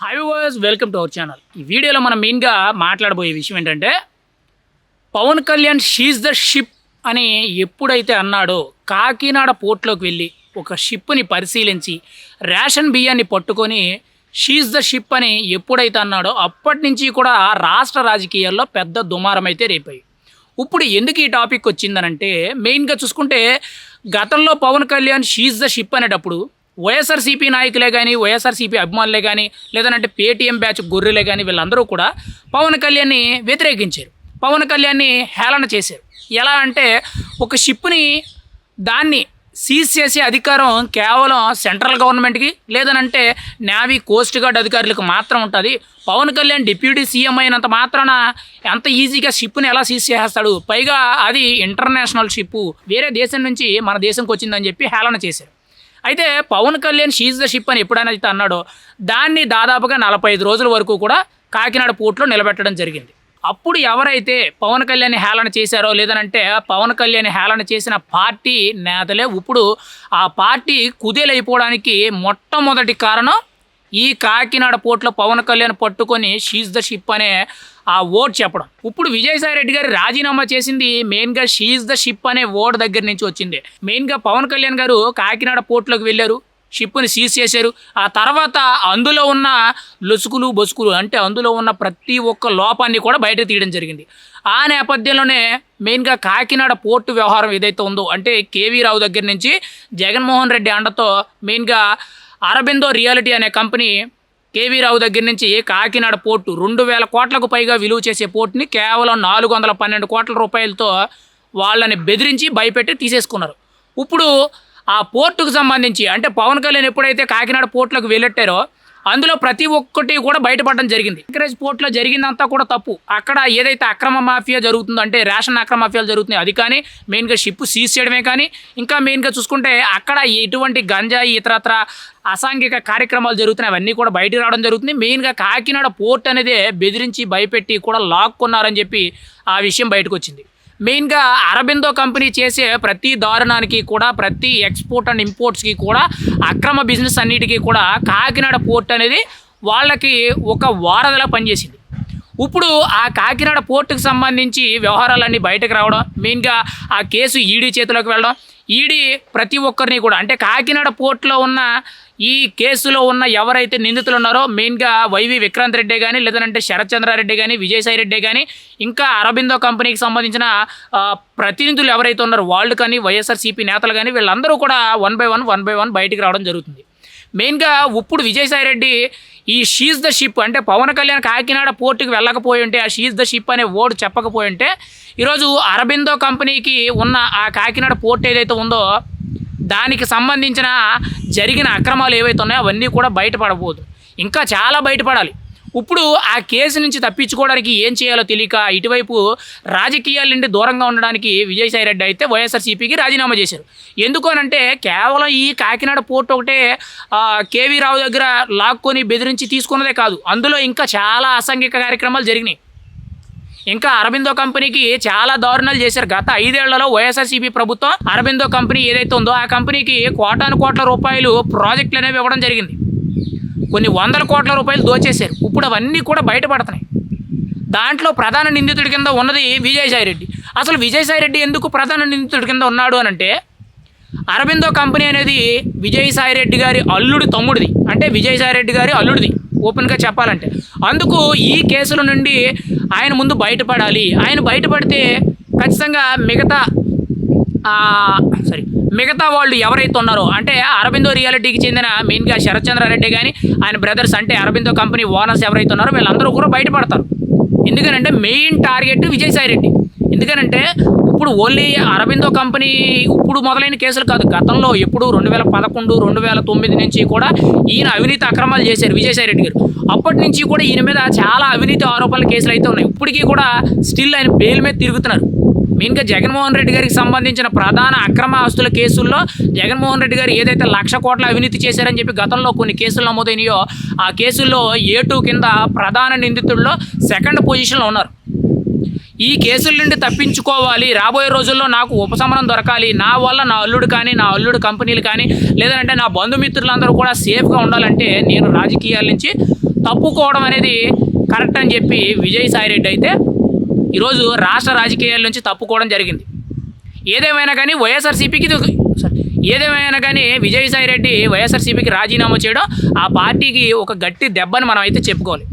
High వాజ్ welcome to our channel ఈ వీడియోలో మనం మెయిన్గా మాట్లాడబోయే విషయం ఏంటంటే Pawan Kalyan seize the ship అని ఎప్పుడైతే అన్నాడో కాకినాడ పోర్ట్లోకి వెళ్ళి ఒక షిప్ని పరిశీలించి రేషన్ బియ్యాన్ని పట్టుకొని షీజ్ ద షిప్ అని ఎప్పుడైతే అన్నాడో అప్పటి నుంచి కూడా రాష్ట్ర రాజకీయాల్లో పెద్ద దుమారం అయితే రేపాయి. ఇప్పుడు ఎందుకు ఈ టాపిక్ వచ్చిందనంటే మెయిన్గా చూసుకుంటే గతంలో Pawan Kalyan seize the ship అనేటప్పుడు వైఎస్ఆర్సీపీ నాయకులే కానీ వైఎస్ఆర్సీపీ అభిమానులే కానీ లేదంటే పేటీఎం బ్యాచ్ గొర్రెలే కానీ వీళ్ళందరూ కూడా పవన్ కళ్యాణ్ని వ్యతిరేకించారు. పవన్ కళ్యాణ్ని హేళన చేశారు. ఎలా అంటే ఒక షిప్ని దాన్ని సీజ్ చేసే అధికారం కేవలం సెంట్రల్ గవర్నమెంట్కి లేదనంటే నేవీ కోస్ట్ గార్డ్ అధికారులకు మాత్రం ఉంటుంది. పవన్ కళ్యాణ్ డిప్యూటీ సీఎం అయినంత మాత్రాన ఎంత ఈజీగా షిప్ని ఎలా సీజ్ చేసేస్తాడు? పైగా అది ఇంటర్నేషనల్ షిప్ వేరే దేశం నుంచి మన దేశంకి వచ్చిందని చెప్పి హేళన చేశారు. అయితే Pawan Kalyan seize the ship అని ఎప్పుడైనా అన్నాడో దాన్ని దాదాపుగా నలభై ఐదు రోజుల వరకు కూడా కాకినాడ పోర్ట్లో నిలబెట్టడం జరిగింది. అప్పుడు ఎవరైతే పవన్ కళ్యాణ్ హేళన చేశారో లేదనంటే పవన్ కళ్యాణ్ హేళన చేసిన పార్టీ నేతలే ఇప్పుడు ఆ పార్టీ కుదేలైపోవడానికి మొట్టమొదటి కారణం ఈ కాకినాడ పోర్ట్లో పవన్ కళ్యాణ్ పట్టుకొని షీజ్ ద షిప్ అనే ఆ ఓట్ చెప్పడం. ఇప్పుడు విజయసాయి రెడ్డి గారు రాజీనామా చేసింది మెయిన్గా షీజ్ ద షిప్ అనే ఓట్ దగ్గర నుంచి వచ్చింది. మెయిన్గా పవన్ కళ్యాణ్ గారు కాకినాడ పోర్ట్లోకి వెళ్ళారు షిప్ని సీజ్ చేశారు. ఆ తర్వాత అందులో ఉన్న లొసుకులు బొసుకులు అంటే అందులో ఉన్న ప్రతి ఒక్క లోపాన్ని కూడా బయటకు తీయడం జరిగింది. ఆ నేపథ్యంలోనే మెయిన్గా కాకినాడ పోర్టు వ్యవహారం ఏదైతే ఉందో అంటే కేవీ రావు దగ్గర నుంచి జగన్మోహన్ రెడ్డి అండతో మెయిన్గా అరబిందో రియాలిటీ అనే కంపెనీ కేవీ రావు దగ్గర నుంచి కాకినాడ పోర్టు రెండు వేల కోట్లకు పైగా విలువ చేసే పోర్టుని కేవలం నాలుగు వందల పన్నెండు కోట్ల రూపాయలతో వాళ్ళని బెదిరించి భయపెట్టి తీసేసుకున్నారు. ఇప్పుడు ఆ పోర్టుకు సంబంధించి అంటే పవన్ కళ్యాణ్ ఎప్పుడైతే కాకినాడ పోర్టులకు వెళ్ళెట్టారో అందులో ప్రతి ఒక్కటి కూడా బయటపడడం జరిగింది. ఎంకరేజ్ పోర్ట్లో జరిగిందంతా కూడా తప్పు. అక్కడ ఏదైతే అక్రమ మాఫియా జరుగుతుందో అంటే రేషన్ అక్రమ మాఫియాలు జరుగుతున్నాయి అది కానీ మెయిన్గా షిప్ సీజ్ చేయడమే కానీ ఇంకా మెయిన్గా చూసుకుంటే అక్కడ ఎటువంటి గంజాయి ఇతరత్ర అసాంఘిక కార్యక్రమాలు జరుగుతున్నాయి అవన్నీ కూడా బయటకు రావడం జరుగుతుంది. మెయిన్గా కాకినాడ పోర్ట్ అనేది బెదిరించి భయపెట్టి కూడా లాక్కున్నారని చెప్పి ఆ విషయం బయటకు వచ్చింది. మెయిన్గా అరబిందో కంపెనీ చేసే ప్రతి దారుణానికి కూడా ప్రతి ఎక్స్పోర్ట్ అండ్ ఇంపోర్ట్స్కి కూడా అక్రమ బిజినెస్ అన్నిటికీ కూడా కాకినాడ పోర్ట్ అనేది వాళ్ళకి ఒక వారధిలా పనిచేసింది. ఇప్పుడు ఆ కాకినాడ పోర్టుకు సంబంధించి వ్యవహారాలన్నీ బయటకు రావడం మెయిన్గా ఆ కేసు ఈడీ చేతిలోకి వెళ్ళడం ఈడీ ప్రతి ఒక్కరిని కూడా అంటే కాకినాడ పోర్టులో ఉన్న ఈ కేసులో ఉన్న ఎవరైతే నిందితులు ఉన్నారో మెయిన్గా వైవి విక్రాంత్ రెడ్డి కానీ లేదంటే శరత్ చంద్రారెడ్డి కానీ విజయసాయి రెడ్డి కానీ ఇంకా అరబిందో కంపెనీకి సంబంధించిన ప్రతినిధులు ఎవరైతే ఉన్నారో వాళ్ళు కానీ వైఎస్ఆర్సీపీ నేతలు కానీ వీళ్ళందరూ కూడా one by one one by one బయటికి రావడం జరుగుతుంది. మెయిన్గా ఇప్పుడు విజయసాయి రెడ్డి ఈ షీజ్ ద షిప్ అంటే పవన్ కళ్యాణ్ కాకినాడ పోర్టుకి వెళ్ళకపోయి ఉంటే ఆ షీజ్ ద షిప్ అనే ఓడ్ చెప్పకపోయి ఉంటే ఈరోజు అరబిందో కంపెనీకి ఉన్న ఆ కాకినాడ పోర్ట్ ఏదైతే ఉందో దానికి సంబంధించిన జరిగిన అక్రమాలు ఏవైతే ఉన్నాయో అవన్నీ కూడా బయటపడబోదు. ఇంకా చాలా బయటపడాలి. ఇప్పుడు ఆ కేసు నుంచి తప్పించుకోవడానికి ఏం చేయాలో తెలియక ఇటువైపు రాజకీయాల నుండి దూరంగా ఉండడానికి విజయసాయి రెడ్డి అయితే వైఎస్ఆర్సీపీకి రాజీనామా చేశారు. ఎందుకు అనంటే కేవలం ఈ కాకినాడ పోర్ట్ ఒకటే కేవీ రావు దగ్గర లాక్కొని బెదిరించి తీసుకున్నదే కాదు. అందులో ఇంకా చాలా అసాంఘిక కార్యక్రమాలు జరిగినాయి. ఇంకా అరబిందో కంపెనీకి చాలా దారుణాలు చేశారు. గత ఐదేళ్ళలో వైఎస్ఆర్సీపీ ప్రభుత్వం అరబిందో కంపెనీ ఏదైతే ఉందో ఆ కంపెనీకి కోటాను కోట్ల రూపాయలు ప్రాజెక్టులు అనేవి ఇవ్వడం జరిగింది. కొన్ని వందల కోట్ల రూపాయలు దోచేశారు. ఇప్పుడు అవన్నీ కూడా బయటపడుతున్నాయి. దాంట్లో ప్రధాన నిందితుడి కింద ఉన్నది విజయసాయి రెడ్డి అసలు విజయసాయి రెడ్డి ఎందుకు ప్రధాన నిందితుడి కింద ఉన్నాడు అని అంటే అరబిందో కంపెనీ అనేది విజయసాయి రెడ్డి గారి అల్లుడి తమ్ముడిది. అంటే విజయసాయి రెడ్డి గారి అల్లుడిది ఓపెన్గా చెప్పాలంటే. అందుకు ఈ కేసుల నుండి ఆయన ముందు బయటపడాలి. ఆయన బయటపడితే ఖచ్చితంగా మిగతా సారీ. మిగతా వాళ్ళు ఎవరైతే ఉన్నారో అంటే అరబిందో రియాలిటీకి చెందిన మెయిన్గా శరత్చంద్రారెడ్డి కానీ ఆయన బ్రదర్స్ అంటే అరబిందో కంపెనీ ఓనర్స్ ఎవరైతే ఉన్నారో వీళ్ళందరూ కూడా బయటపడతారు. ఎందుకనంటే మెయిన్ టార్గెట్ విజయసాయి రెడ్డి ఎందుకనంటే ఇప్పుడు ఓన్లీ అరబిందో కంపెనీ ఇప్పుడు మొదలైన కేసులు కాదు గతంలో ఎప్పుడు రెండు వేల పదకొండు రెండు వేల తొమ్మిది నుంచి కూడా ఈయన అవినీతి అక్రమాలు చేశారు విజయసాయి రెడ్డి గారు. అప్పటి నుంచి కూడా ఈయన మీద చాలా అవినీతి ఆరోపణల కేసులు అయితే ఉన్నాయి. ఇప్పటికీ కూడా స్టిల్ ఆయన బెయిల్ మీద తిరుగుతున్నారు. మెయిన్గా జగన్మోహన్ రెడ్డి గారికి సంబంధించిన ప్రధాన అక్రమ ఆస్తుల కేసుల్లో జగన్మోహన్ రెడ్డి గారు ఏదైతే లక్ష కోట్ల అవినీతి చేశారని చెప్పి గతంలో కొన్ని కేసులు నమోదైనాయో ఆ కేసుల్లో ఏ టూ కింద ప్రధాన నిందితుల్లో సెకండ్ పొజిషన్లో ఉన్నారు. ఈ కేసుల నుండి తప్పించుకోవాలి. రాబోయే రోజుల్లో నాకు ఉపశమనం దొరకాలి. నా వల్ల నా అల్లుడు కానీ నా అల్లుడు కంపెనీలు కానీ లేదంటే నా బంధుమిత్రులందరూ కూడా సేఫ్గా ఉండాలంటే నేను రాజకీయాల నుంచి తప్పుకోవడం అనేది కరెక్ట్ అని చెప్పి విజయసాయి రెడ్డి అయితే ఈరోజు రాష్ట్ర రాజకీయాల నుంచి తప్పుకోవడం జరిగింది. ఏదేమైనా కానీ వైఎస్ఆర్సీపీకి ఇది ఒక- సారీ, ఏదేమైనా కానీ విజయసాయి రెడ్డి వైఎస్ఆర్సీపీకి రాజీనామా చేయడం ఆ పార్టీకి ఒక గట్టి దెబ్బని మనం అయితే చెప్పుకోవాలి.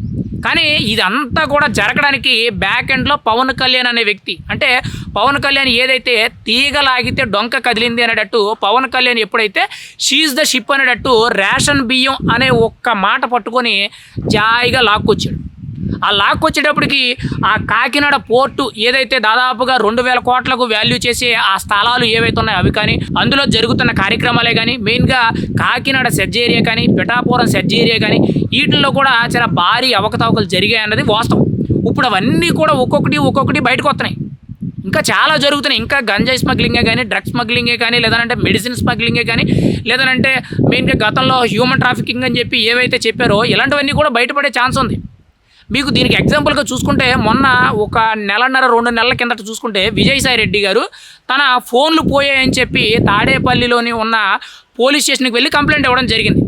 కానీ ఇదంతా కూడా జరగడానికి బ్యాక్ ఎండ్లో పవన్ కళ్యాణ్ అనే వ్యక్తి అంటే పవన్ కళ్యాణ్ ఏదైతే తీగ లాగితే డొంక కదిలింది అనేటట్టు పవన్ కళ్యాణ్ ఎప్పుడైతే షీజ్ ద షిప్ అనేటట్టు రేషన్ బియ్యం అనే ఒక్క మాట పట్టుకొని జాయిగా లాక్కొచ్చాడు. ఆ లాక్కొచ్చేటప్పటికి ఆ కాకినాడ పోర్టు ఏదైతే దాదాపుగా రెండు వేల కోట్లకు వాల్యూ చేసే ఆ స్థలాలు ఏవైతే ఉన్నాయో అవి కానీ అందులో జరుగుతున్న కార్యక్రమాలే కానీ మెయిన్గా కాకినాడ సెడ్జ్ ఏరియా కానీ పిఠాపురం సెడ్జ్ ఏరియా కానీ వీటిల్లో కూడా చాలా భారీ అవకతవకలు జరిగాయి అన్నది వాస్తవం. ఇప్పుడు అవన్నీ కూడా ఒక్కొక్కటి ఒక్కొక్కటి బయటకు వస్తున్నాయి. ఇంకా చాలా జరుగుతున్నాయి. ఇంకా గంజాయి స్మగ్లింగే కానీ డ్రగ్స్ స్మగ్లింగే కానీ లేదంటే మెడిసిన్ స్మగ్లింగే కానీ లేదంటే మెయిన్గా గతంలో హ్యూమన్ ట్రాఫికింగ్ అని చెప్పి ఏవైతే చెప్పారో ఇలాంటివన్నీ కూడా బయటపడే ఛాన్స్ ఉంది. మీకు దీనికి ఎగ్జాంపుల్గా చూసుకుంటే మొన్న ఒక నెలన్నర రెండు నెలల కిందట చూసుకుంటే విజయసాయి రెడ్డి గారు తన ఫోన్లు పోయాయని చెప్పి తాడేపల్లిలోని ఉన్న పోలీస్ స్టేషన్కి వెళ్ళి కంప్లైంట్ ఇవ్వడం జరిగింది.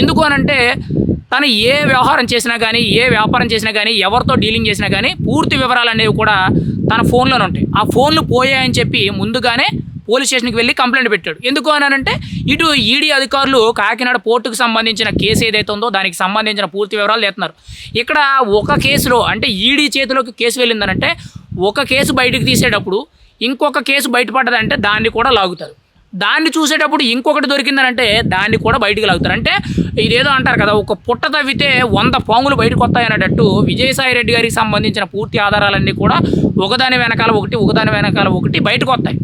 ఎందుకు అనంటే తను ఏ వ్యవహారం చేసినా కానీ ఏ వ్యాపారం చేసినా కానీ ఎవరితో డీలింగ్ చేసినా కానీ పూర్తి వివరాలు అనేవి కూడా తన ఫోన్లోనే ఉంటాయి. ఆ ఫోన్లు పోయాయని చెప్పి ముందుగానే పోలీస్ స్టేషన్కి వెళ్ళి కంప్లైంట్ పెట్టాడు. ఎందుకు అనంటే ఇటు ఈడీ అధికారులు కాకినాడ పోర్టుకు సంబంధించిన కేసు ఏదైతే ఉందో దానికి సంబంధించిన పూర్తి వివరాలు తెస్తున్నారు. ఇక్కడ ఒక కేసులో అంటే ఈడీ చేతిలోకి కేసు వెళ్ళిందనంటే ఒక కేసు బయటకు తీసేటప్పుడు ఇంకొక కేసు బయటపడ్డదంటే దాన్ని కూడా లాగుతారు. దాన్ని చూసేటప్పుడు ఇంకొకటి దొరికిందనంటే దాన్ని కూడా బయటికి లాగుతారు. అంటే ఇదేదో అంటారు కదా ఒక పుట్ట తవ్వితే వంద పాములు బయటకు వస్తాయి అనేటట్టు విజయసాయి రెడ్డి గారికి సంబంధించిన పూర్తి ఆధారాలన్నీ కూడా ఒకదాని వెనకాల ఒకటి ఒకదాని వెనకాల ఒకటి బయటకు వస్తాయి.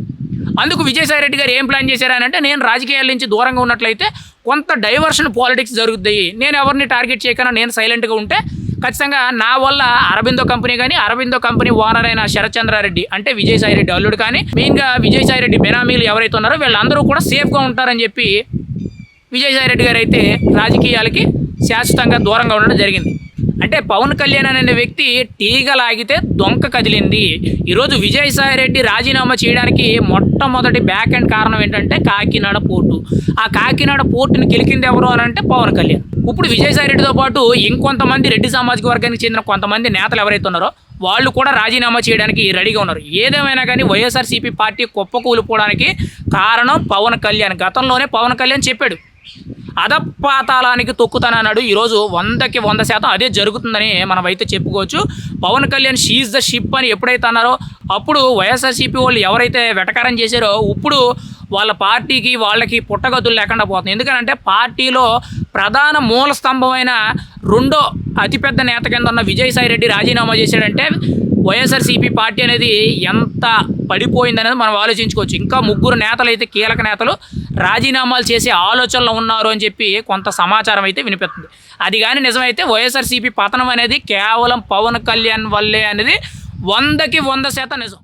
అందుకు విజయసాయి రెడ్డి గారు ఏం ప్లాన్ చేశారనంటే నేను రాజకీయాల నుంచి దూరంగా ఉన్నట్లయితే కొంత డైవర్షన్ పాలిటిక్స్ జరుగుతాయి. నేను ఎవరిని టార్గెట్ చేయకన్నా నేను సైలెంట్గా ఉంటే ఖచ్చితంగా నా వల్ల అరబిందో కంపెనీ కానీ అరబిందో కంపెనీ ఓనర్ అయిన శరత్చంద్రారెడ్డి అంటే విజయసాయి రెడ్డి అల్లుడు కానీ మెయిన్గా విజయసాయి రెడ్డి బెనామీలు ఎవరైతే ఉన్నారో వీళ్ళందరూ కూడా సేఫ్గా ఉంటారని చెప్పి విజయసాయి రెడ్డి గారు అయితే రాజకీయాలకి శాశ్వతంగా దూరంగా ఉండడం జరిగింది. అంటే పవన్ కళ్యాణ్ అనే వ్యక్తి తీగ లాగితే దొంక కదిలింది. ఈరోజు విజయసాయి రెడ్డి రాజీనామా చేయడానికి మొట్టమొదటి బ్యాక్ అండ్ కారణం ఏంటంటే కాకినాడ పోర్టు. ఆ కాకినాడ పోర్టుని గెలికింది ఎవరు అని అంటే పవన్ కళ్యాణ్. ఇప్పుడు విజయసాయి రెడ్డితో పాటు ఇంకొంతమంది రెడ్డి సామాజిక వర్గానికి చెందిన కొంతమంది నేతలు ఎవరైతే ఉన్నారో వాళ్ళు కూడా రాజీనామా చేయడానికి రెడీగా ఉన్నారు. ఏదేమైనా కానీ వైఎస్ఆర్సీపీ పార్టీ కుప్పకూలిపోవడానికి కారణం పవన్ కళ్యాణ్. గతంలోనే పవన్ కళ్యాణ్ చెప్పాడు. అధపాతాళానికి తొక్కుతానన్నాడు ఈరోజు వందకి వంద శాతం అదే జరుగుతుందని మనం అయితే చెప్పుకోవచ్చు. Pawan Kalyan seize the ship అని ఎప్పుడైతే అన్నారో అప్పుడు వైఎస్ఆర్సీపీ వాళ్ళు ఎవరైతే వెటకారం చేశారో ఇప్పుడు వాళ్ళ పార్టీకి వాళ్ళకి పుట్టగతులు లేకుండా పోతుంది ఎందుకంటే పార్టీలో ప్రధాన మూల స్తంభమైన రెండో అతిపెద్ద నేత కింద ఉన్న విజయసాయి రెడ్డి రాజీనామా చేశాడంటే వైఎస్ఆర్సీపీ పార్టీ అనేది ఎంత పడిపోయిందనేది మనం ఆలోచించుకోవచ్చు. ఇంకా ముగ్గురు నేతలు అయితే కీలక నేతలు. రాజీనామాలు చేసే ఆలోచనలో ఉన్నారు అని చెప్పి కొంత సమాచారం అయితే వినిపిస్తుంది. అది కానీ నిజమైతే వైఎస్ఆర్సీపీ పతనం అనేది కేవలం పవన్ కళ్యాణ్ వల్లే అనేది వందకి వంద శాతం నిజం.